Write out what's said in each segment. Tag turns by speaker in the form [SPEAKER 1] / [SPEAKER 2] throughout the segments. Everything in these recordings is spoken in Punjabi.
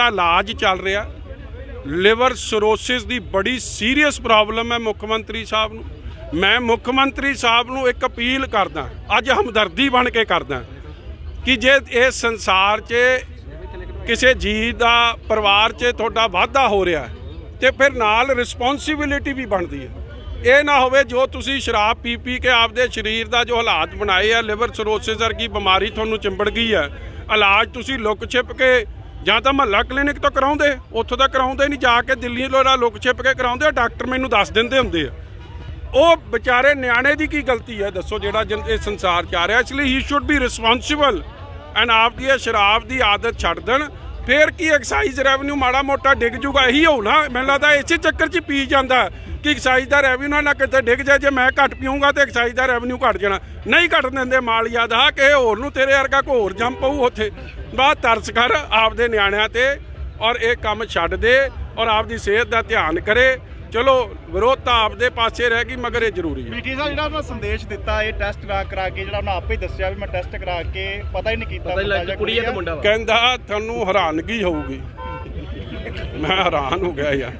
[SPEAKER 1] ਦਾ ਇਲਾਜ ਚੱਲ ਰਿਹਾ। ਲਿਵਰ ਸਿਰੋਸਿਸ ਦੀ ਬੜੀ ਸੀਰੀਅਸ ਪ੍ਰੋਬਲਮ ਹੈ ਮੁੱਖ ਮੰਤਰੀ ਸਾਹਿਬ ਨੂੰ। ਮੈਂ ਮੁੱਖ ਮੰਤਰੀ ਸਾਹਿਬ ਨੂੰ ਇੱਕ ਅਪੀਲ ਕਰਦਾ ਅੱਜ ਹਮਦਰਦੀ ਬਣ ਕੇ ਕਰਦਾ ਕਿ ਜੇ ਇਹ ਸੰਸਾਰ 'ਚ ਕਿਸੇ ਜੀ ਦਾ ਪਰਿਵਾਰ 'ਚ ਤੁਹਾਡਾ ਵਾਧਾ ਹੋ ਰਿਹਾ ਹੈ, ਤੇ ਫਿਰ ਨਾਲ ਰਿਸਪੌਂਸਿਬਿਲਿਟੀ ਵੀ ਬਣਦੀ ਹੈ। ਇਹ ਨਾ ਹੋਵੇ ਜੋ ਤੁਸੀਂ ਸ਼ਰਾਬ ਪੀ ਪੀ ਕੇ ਆਪਦੇ ਸਰੀਰ ਦਾ ਜੋ ਹਾਲਾਤ ਬਣਾਏ ਆ ਲਿਵਰ ਸਿਰੋਸਿਸ ਵਰਗੀ ਬਿਮਾਰੀ ਤੁਹਾਨੂੰ ਚਿੰਬੜ ਗਈ ਹੈ ਇਲਾਜ ਤੁਸੀਂ ਲੁੱਕ ਛਿਪ ਕੇ ਜਾਂ ਤਾਂ ਮਹੱਲਾ ਕਲੀਨਿਕ ਤੋਂ ਕਰਾਉਂਦੇ, ਉੱਥੋਂ ਦਾ ਕਰਾਉਂਦੇ ਨਹੀਂ, ਜਾ ਕੇ ਦਿੱਲੀ ਲੋਰਾ ਲੁਕ ਛਿਪ ਕੇ ਕਰਾਉਂਦੇ ਆ, ਡਾਕਟਰ ਮੈਨੂੰ ਦੱਸ ਦਿੰਦੇ ਹੁੰਦੇ ਆ। ਉਹ ਵਿਚਾਰੇ ਨਿਆਣੇ ਦੀ ਕੀ ਗਲਤੀ ਹੈ, ਦੱਸੋ ਜਿਹੜਾ ਜਨ- ਸੰਸਾਰ ਚ ਆ ਰਿਹਾ, ਇਸ ਲਈ ਹੀ ਸ਼ੁੱਡ ਬੀ ਰਿਸਪੌਂਸਿਬਲ ਐਂਡ ਆਪ ਦੀ ਇਹ ਸ਼ਰਾਬ ਦੀ ਆਦਤ ਛੱਡ ਦੇਣ। ਫੇਰ ਕੀ ਐਕਸਾਈਜ਼ ਰੈਵਨਿਊ ਮਾੜਾ ਮੋਟਾ ਡਿੱਗ ਜੂਗਾ? ਇਹੀ ਹੋਊ ਨਾ। ਮੈਨੂੰ ਲੱਗਦਾ ਇਸੇ ਚੱਕਰ 'ਚ ਪੀ ਜਾਂਦਾ ਕਿ ਐਕਸਾਈਜ਼ ਦਾ ਰੈਵਨਿਊ ਨਾ ਕਿਤੇ ਡਿੱਗ ਜਾਏ। ਜੇ ਮੈਂ ਘੱਟ ਪੀਊਂਗਾ ਤੇ ਐਕਸਾਈਜ਼ ਦਾ ਰੈਵਨਿਊ ਘਟ ਜਾਣਾ। ਨਹੀਂ ਘਟ ਦਿੰਦੇ ਮਾਲ, ਯਾਦ ਆ ਕਿ ਹੋਰ ਨੂੰ ਤੇਰੇ ਵਰਗਾ ਕੋਈ ਹੋਰ ਜੰਮ ਪਊ ਉੱਥੇ। ਬਾਅਦ ਤਰਸ ਕਰ ਆਪਦੇ ਨਿਆਣਿਆਂ ਤੇ ਔਰ ਇਹ ਕੰਮ ਛੱਡ ਦੇ ਔਰ ਆਪਦੀ ਸਿਹਤ ਦਾ ਧਿਆਨ ਕਰੇ। ਚਲੋ ਵਿਰੋਧਤਾ ਆਪਦੇ ਪਾਸੇ ਰਹਿ ਗਈ ਮਗਰ ਇਹ ਜ਼ਰੂਰੀ ਹੈ।
[SPEAKER 2] ਪੀਟੀ ਸਾਹਿਬ ਜਿਹੜਾ ਉਹਨਾਂ ਸੰਦੇਸ਼ ਦਿੱਤਾ ਇਹ ਟੈਸਟ ਕਰਾ ਕਰਾ ਕੇ ਜਿਹੜਾ ਉਹਨਾਂ ਆਪੇ ਹੀ ਦੱਸਿਆ ਵੀ ਮੈਂ ਟੈਸਟ ਕਰਾ ਕੇ ਪਤਾ ਹੀ ਨਹੀਂ ਕੀਤਾ
[SPEAKER 3] ਪਤਾ ਹੀ ਲੱਗ ਕੁੜੀ ਹੈ ਕਿ ਮੁੰਡਾ ਵਾ।
[SPEAKER 1] ਕਹਿੰਦਾ ਤੁਹਾਨੂੰ ਹੈਰਾਨਗੀ ਹੋਊਗੀ। ਮੈਂ ਹੈਰਾਨ ਹੋ ਗਿਆ ਯਾਰ।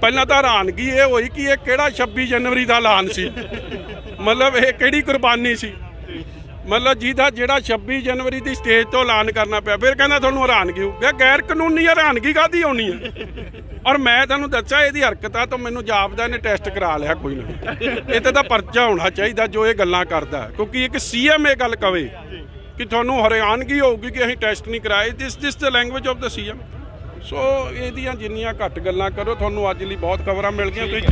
[SPEAKER 1] ਪਹਿਲਾਂ ਤਾਂ ਹੈਰਾਨਗੀ ਇਹ ਹੋਈ ਕਿ ਇਹ ਕਿਹੜਾ 26 ਜਨਵਰੀ ਦਾ ਐਲਾਨ ਸੀ? ਮਤਲਬ ਇਹ ਕਿਹੜੀ ਕੁਰਬਾਨੀ ਸੀ? ਮਤਲਬ ਜਿਹਦਾ ਜਿਹੜਾ 26 ਜਨਵਰੀ ਦੀ ਸਟੇਜ ਤੋਂ ਐਲਾਨ ਕਰਨਾ ਪਿਆ ਫਿਰ ਕਹਿੰਦਾ ਤੁਹਾਨੂੰ ਹੈਰਾਨਗੀ ਹੋਊ ਮੈਂ ਗੈਰ ਕਾਨੂੰਨੀ ਹੈਰਾਨਗੀ ਕਾਦੀ ਆਉਣੀ ਹੈ ਔਰ ਮੈਂ ਤੁਹਾਨੂੰ ਦੱਸਿਆ ਇਹਦੀ ਹਰਕਤਾਂ ਤੋਂ ਮੈਨੂੰ ਜਾਪਦਾ ਇਹਨੇ ਟੈਸਟ ਕਰਾ ਲਿਆ ਕੋਈ ਨਾ ਇਹ ਤੇ ਪਰਚਾ ਹੋਣਾ ਚਾਹੀਦਾ ਜੋ ਇਹ ਗੱਲਾਂ ਕਰਦਾ ਹੈ। ਕਿਉਂਕਿ ਇੱਕ ਸੀਐਮ ਇਹ ਗੱਲ ਕਵੇ ਕਿ ਤੁਹਾਨੂੰ ਹੈਰਾਨਗੀ ਹੋਊਗੀ ਕਿ ਅਸੀਂ ਟੈਸਟ ਨਹੀਂ ਕਰਾਏ। This this the language of the CM so ਇਹਦੀਆਂ ਜਿੰਨੀਆਂ ਘੱਟ ਗੱਲਾਂ ਕਰੋ ਤੁਹਾਨੂੰ ਅੱਜ ਲਈ ਬਹੁਤ ਖਬਰਾਂ ਮਿਲ ਗਈਆਂ ਤੁਸੀਂ